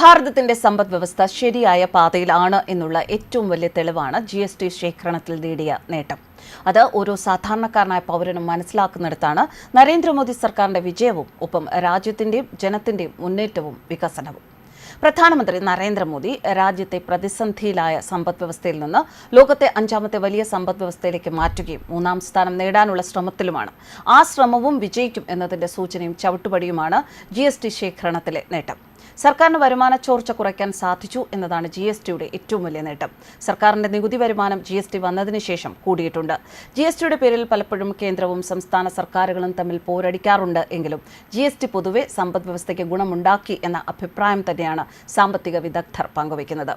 ഭാരതത്തിന്റെ സമ്പദ് വ്യവസ്ഥ ശരിയായ പാതയിലാണ് എന്നുള്ള ഏറ്റവും വലിയ തെളിവാണ് ജി എസ് ടി ശേഖരണത്തിൽ നേടിയ നേട്ടം. അത് ഓരോ സാധാരണക്കാരനായ പൗരനും മനസ്സിലാക്കുന്നിടത്താണ് നരേന്ദ്രമോദി സർക്കാരിന്റെ വിജയവും ഒപ്പം രാജ്യത്തിന്റെയും ജനത്തിന്റെയും മുന്നേറ്റവും വികസനവും. പ്രധാനമന്ത്രി നരേന്ദ്രമോദി രാജ്യത്തെ പ്രതിസന്ധിയിലായ സമ്പദ് വ്യവസ്ഥയിൽ നിന്ന് ലോകത്തെ അഞ്ചാമത്തെ വലിയ സമ്പദ് വ്യവസ്ഥയിലേക്ക് മാറ്റുകയും മൂന്നാം സ്ഥാനം നേടാനുള്ള ശ്രമത്തിലുമാണ്. ആ ശ്രമവും വിജയിക്കും എന്നതിന്റെ സൂചനയും ചവിട്ടുപടിയുമാണ് ജി ശേഖരണത്തിലെ നേട്ടം. സർക്കാരിന് വരുമാന ചോർച്ച കുറയ്ക്കാൻ സാധിച്ചു എന്നതാണ് ജി എസ് ടിയുടെ ഏറ്റവും വലിയ നേട്ടം. സർക്കാരിന്റെ നികുതി വരുമാനം ജി എസ് ടി വന്നതിന് ശേഷം കൂടിയിട്ടുണ്ട്. ജി എസ് ടിയുടെ പേരിൽ പലപ്പോഴും കേന്ദ്രവും സംസ്ഥാന സർക്കാരുകളും തമ്മിൽ പോരടിക്കാറുണ്ട് എങ്കിലും ജി എസ് ടി പൊതുവെ സമ്പദ് വ്യവസ്ഥയ്ക്ക് ഗുണമുണ്ടാക്കി എന്ന അഭിപ്രായം തന്നെയാണ് സാമ്പത്തിക വിദഗ്ധർ പങ്കുവയ്ക്കുന്നത്.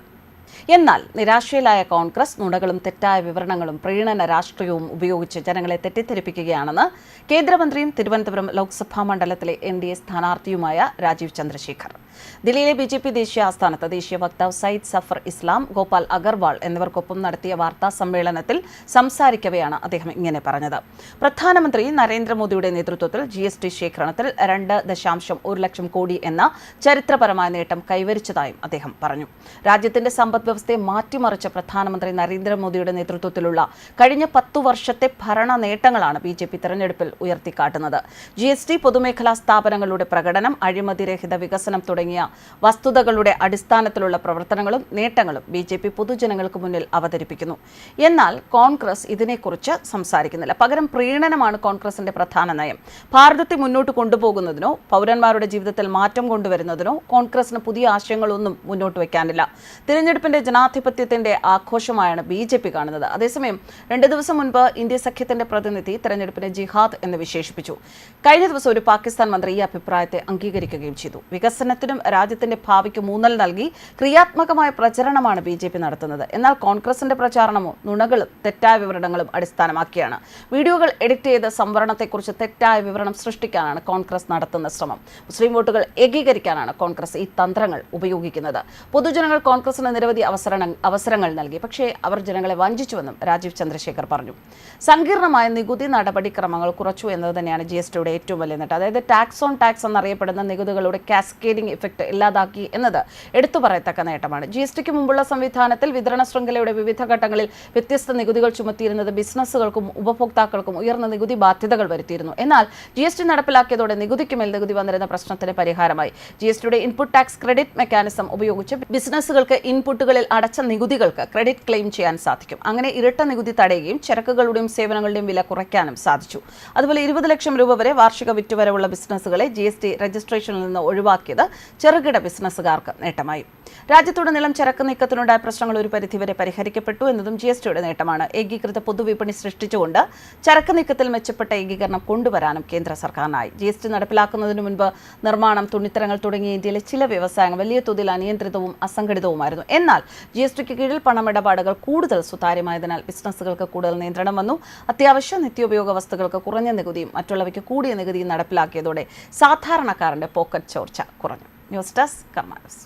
എന്നാൽ നിരാശയിലായ കോൺഗ്രസ് നുണകളും തെറ്റായ വിവരണങ്ങളും പ്രീണന രാഷ്ട്രീയവും ഉപയോഗിച്ച് ജനങ്ങളെ തെറ്റിദ്ധരിപ്പിക്കുകയാണെന്ന് കേന്ദ്രമന്ത്രിയും തിരുവനന്തപുരം ലോക്സഭാ മണ്ഡലത്തിലെ എൻ ഡി എ സ്ഥാനാർത്ഥിയുമായ രാജീവ് ചന്ദ്രശേഖർ. ദില്ലിയിലെ ബി ജെ പി ദേശീയ ആസ്ഥാനത്ത് ദേശീയ വക്താവ് സയ്യിദ് സഫർ ഇസ്ലാം ഗോപാൽ അഗർവാൾ എന്നിവർക്കൊപ്പം നടത്തിയ വാർത്താ സമ്മേളനത്തിൽ സംസാരിക്കവെയാണ് അദ്ദേഹം ഇങ്ങനെ പറഞ്ഞത്. പ്രധാനമന്ത്രി നരേന്ദ്രമോദിയുടെ നേതൃത്വത്തിൽ ജി എസ് ടി ശേഖരണത്തിൽ രണ്ട് ദശാംശം ഒരു ലക്ഷം കോടി എന്ന ചരിത്രപരമായ നേട്ടം കൈവരിച്ചതായും അദ്ദേഹം പറഞ്ഞു. രാജ്യത്തിന്റെ സമ്പദ് വ്യവസ്ഥയെ മാറ്റിമറിച്ച പ്രധാനമന്ത്രി നരേന്ദ്രമോദിയുടെ നേതൃത്വത്തിലുള്ള കഴിഞ്ഞ പത്തു വർഷത്തെ ഭരണ നേട്ടങ്ങളാണ് ബി ജെ പി തെരഞ്ഞെടുപ്പിൽ ഉയർത്തിക്കാട്ടുന്നത്. ജി എസ് ടി പൊതുമേഖലാ സ്ഥാപനങ്ങളുടെ പ്രകടനം അഴിമതിരഹിത വികസനം തുടങ്ങിയ വസ്തുതകളുടെ അടിസ്ഥാനത്തിലുള്ള പ്രവർത്തനങ്ങളും നേട്ടങ്ങളും ബി ജെ പി പൊതുജനങ്ങൾക്ക് മുന്നിൽ അവതരിപ്പിക്കുന്നു. എന്നാൽ കോൺഗ്രസ് ഇതിനെക്കുറിച്ച് സംസാരിക്കുന്നില്ല. പകരം പ്രീണനമാണ് കോൺഗ്രസിന്റെ പ്രധാന നയം. ഭാരതത്തെ മുന്നോട്ട് കൊണ്ടുപോകുന്നതിനോ പൗരന്മാരുടെ ജീവിതത്തിൽ മാറ്റം കൊണ്ടുവരുന്നതിനോ കോൺഗ്രസിന് പുതിയ ആശയങ്ങളൊന്നും മുന്നോട്ട് വയ്ക്കാനില്ല. തിരഞ്ഞെടുപ്പിന്റെ ജനാധിപത്യത്തിന്റെ ആഘോഷമായാണ് ബി ജെ പി കാണുന്നത്. അതേസമയം രണ്ട് ദിവസം മുൻപ് ഇന്ത്യ സഖ്യത്തിന്റെ പ്രതിനിധി തെരഞ്ഞെടുപ്പിനെ ജിഹാദ് എന്ന് വിശേഷിപ്പിച്ചു. കഴിഞ്ഞ ദിവസം ഒരു പാകിസ്ഥാൻ മന്ത്രി ഈ അഭിപ്രായത്തെ അംഗീകരിക്കുകയും ചെയ്തു. വികസനത്തിനും രാജ്യത്തിന്റെ ഭാവിക്ക് മൂന്നൽ നൽകി ക്രിയാത്മകമായ പ്രചരണമാണ് ബി നടത്തുന്നത്. എന്നാൽ കോൺഗ്രസിന്റെ പ്രചാരണമോ നുണകളും തെറ്റായ വിവരണങ്ങളും അടിസ്ഥാനമാക്കിയാണ്. വീഡിയോകൾ എഡിറ്റ് ചെയ്ത് സംവരണത്തെക്കുറിച്ച് തെറ്റായ വിവരണം സൃഷ്ടിക്കാനാണ് കോൺഗ്രസ് നടത്തുന്ന ശ്രമം. മുസ്ലിം വോട്ടുകൾ ഏകീകരിക്കാനാണ് കോൺഗ്രസ് ഈ തന്ത്രങ്ങൾ ഉപയോഗിക്കുന്നത്. പൊതുജനങ്ങൾ കോൺഗ്രസിന് നിരവധി അവസര അവസരങ്ങൾ നൽകി. പക്ഷേ അവർ ജനങ്ങളെ വഞ്ചിച്ചുവെന്നും രാജീവ് ചന്ദ്രശേഖർ പറഞ്ഞു. സങ്കീർണമായ നികുതി നടപടിക്രമങ്ങൾ കുറച്ചു എന്നത് തന്നെയാണ് ജി എസ് ടിയുടെ ഏറ്റവും വലിയ നേട്ടം. അതായത് ടാക്സ് ഓൺ ടാക്സ് എന്നറിയപ്പെടുന്ന നികുതികളുടെ കാസ്കേഡിംഗ് ഇഫക്റ്റ് ഇല്ലാതാക്കി എന്നത് എടുത്തു പറയത്തക്ക നേട്ടമാണ്. ജി എസ് ടിക്ക് മുമ്പുള്ള സംവിധാനത്തിൽ വിതരണ ശൃംഖലയുടെ വിവിധ ഘട്ടങ്ങളിൽ വ്യത്യസ്ത നികുതികൾ ചുമത്തിയിരുന്നത് ബിസിനസ്സുകൾക്കും ഉപഭോക്താക്കൾക്കും ഉയർന്ന നികുതി ബാധ്യതകൾ വരുത്തിയിരുന്നു. എന്നാൽ ജി എസ് ടി നടപ്പിലാക്കിയതോടെ നികുതിക്ക് മേൽ നികുതി വന്നിരുന്ന പ്രശ്നത്തിന് പരിഹാരമായി. ജി എസ് ടിയുടെ ഇൻപുട്ട് ടാക്സ് ക്രെഡിറ്റ് മെക്കാനിസം ഉപയോഗിച്ച് ബിസിനസ്സുകൾക്ക് ഇൻപുട്ടുകളിൽ അടച്ച നികുതികൾക്ക് ക്രെഡിറ്റ് ക്ലെയിം ചെയ്യാൻ സാധിക്കും. അങ്ങനെ ഇരട്ട നികുതി തടയുകയും ചരക്കുകളുടെയും സേവനങ്ങളുടെയും വില കുറയ്ക്കാനും സാധിച്ചു. അതുപോലെ ഇരുപത് ലക്ഷം രൂപ വരെ വാർഷിക വിറ്റുവരവുള്ള ബിസിനസ്സുകളെ ജി എസ് ടി രജിസ്ട്രേഷനിൽ നിന്ന് ഒഴിവാക്കിയത് ചെറുകിട ബിസിനസ്സുകാർക്ക് നേട്ടമായി. രാജ്യത്തുടനീളം ചരക്ക് നീക്കത്തിനുണ്ടായ പ്രശ്നങ്ങൾ ഒരു പരിധിവരെ പരിഹരിക്കപ്പെട്ടു എന്നതും ജി എസ് ടിയുടെ നേട്ടമാണ്. ഏകീകൃത പൊതുവിപണി സൃഷ്ടിച്ചുകൊണ്ട് ചരക്ക് നീക്കത്തിൽ മെച്ചപ്പെട്ട ഏകീകരണം കൊണ്ടുവരാനും കേന്ദ്ര സർക്കാരിനായി. ജി എസ് ടി നടപ്പിലാക്കുന്നതിന് മുൻപ് നിർമ്മാണം തുണിത്തരങ്ങൾ തുടങ്ങിയ ഇന്ത്യയിലെ ചില വ്യവസായങ്ങൾ വലിയ തോതിൽ അനിയന്ത്രിതവും അസംഘടിതവുമായിരുന്നു. എന്നാൽ ജി എസ് ടിക്ക് കീഴിൽ പണമിടപാടുകൾ കൂടുതൽ സുതാര്യമായതിനാൽ ബിസിനസ്സുകൾക്ക് കൂടുതൽ നിയന്ത്രണം വന്നു. അത്യാവശ്യ നിത്യോപയോഗ വസ്തുക്കൾക്ക് കുറഞ്ഞ നികുതിയും മറ്റുള്ളവയ്ക്ക് കൂടിയ നികുതിയും നടപ്പിലാക്കിയതോടെ സാധാരണക്കാരന്റെ പോക്കറ്റ് ചോർച്ച കുറഞ്ഞു. News desk കർമാനസ്